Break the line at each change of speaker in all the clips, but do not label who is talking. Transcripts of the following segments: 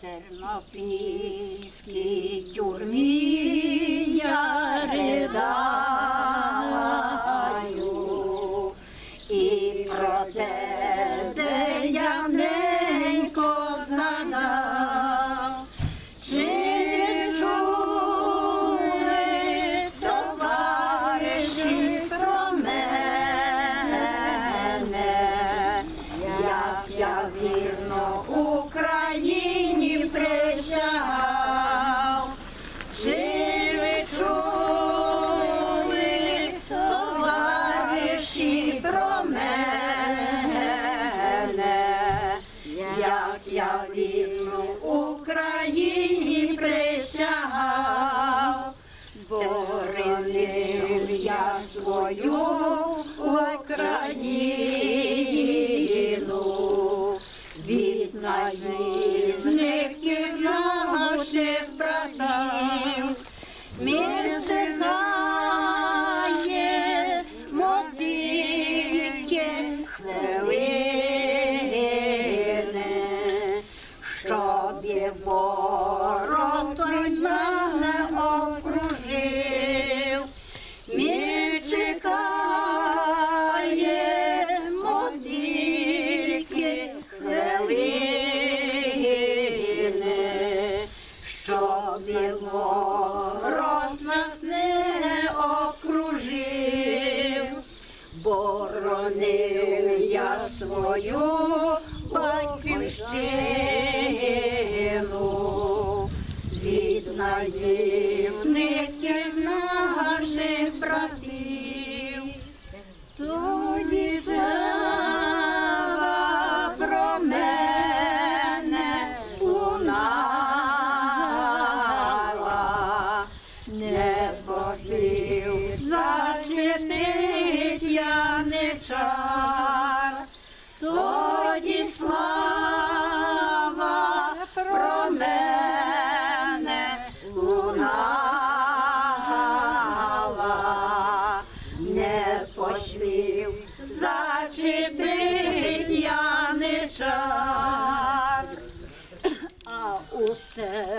тернопільській тюрмі я ридаю. я свою Україну. Від боронив я свою батьківщину від наївних чар, тоді слава про мене лунала, не посмів зачепить я не чар, а у степ.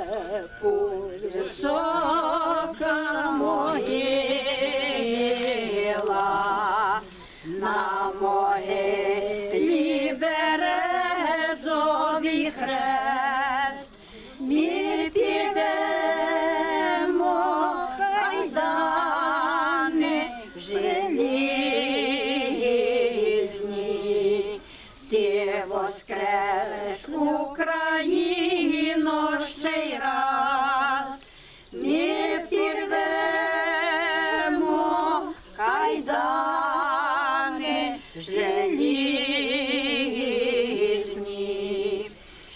желізні,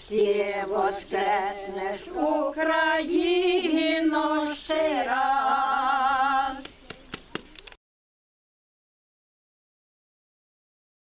ти воскреснеш Україно, раз.